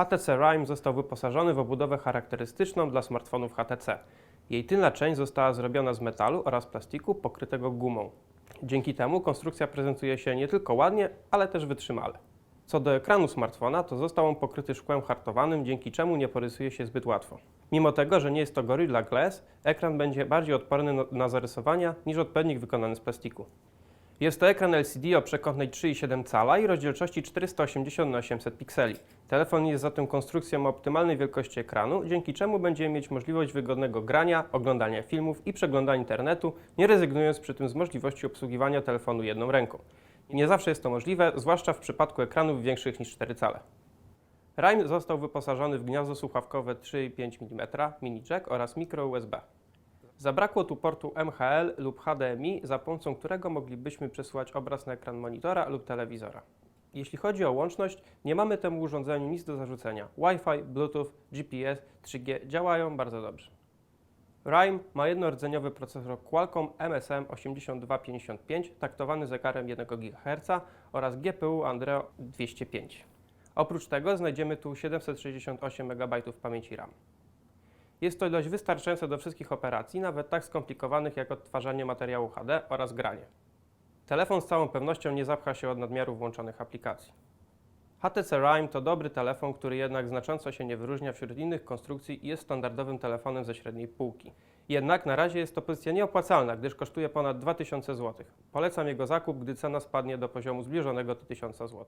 HTC Rime został wyposażony w obudowę charakterystyczną dla smartfonów HTC. Jej tylna część została zrobiona z metalu oraz plastiku pokrytego gumą. Dzięki temu konstrukcja prezentuje się nie tylko ładnie, ale też wytrzymale. Co do ekranu smartfona, to został on pokryty szkłem hartowanym, dzięki czemu nie porysuje się zbyt łatwo. Mimo tego, że nie jest to Gorilla Glass, ekran będzie bardziej odporny na zarysowania niż odpowiednik wykonany z plastiku. Jest to ekran LCD o przekątnej 3,7 cala i rozdzielczości 480 na 800 pikseli. Telefon jest zatem konstrukcją o optymalnej wielkości ekranu, dzięki czemu będziemy mieć możliwość wygodnego grania, oglądania filmów i przeglądania internetu, nie rezygnując przy tym z możliwości obsługiwania telefonu jedną ręką. Nie zawsze jest to możliwe, zwłaszcza w przypadku ekranów większych niż 4 cale. Rime został wyposażony w gniazdo słuchawkowe 3,5 mm, mini jack oraz mikro USB. Zabrakło tu portu MHL lub HDMI, za pomocą którego moglibyśmy przesyłać obraz na ekran monitora lub telewizora. Jeśli chodzi o łączność, nie mamy temu urządzeniu nic do zarzucenia. Wi-Fi, Bluetooth, GPS, 3G działają bardzo dobrze. Rime ma jednorodzeniowy procesor Qualcomm MSM 8255 taktowany zegarem 1 GHz oraz GPU Andreo 205. Oprócz tego znajdziemy tu 768 MB pamięci RAM. Jest to ilość wystarczająca do wszystkich operacji, nawet tak skomplikowanych jak odtwarzanie materiału HD oraz granie. Telefon z całą pewnością nie zapcha się od nadmiaru włączonych aplikacji. HTC Rime to dobry telefon, który jednak znacząco się nie wyróżnia wśród innych konstrukcji i jest standardowym telefonem ze średniej półki. Jednak na razie jest to pozycja nieopłacalna, gdyż kosztuje ponad 2000 zł. Polecam jego zakup, gdy cena spadnie do poziomu zbliżonego do 1000 zł.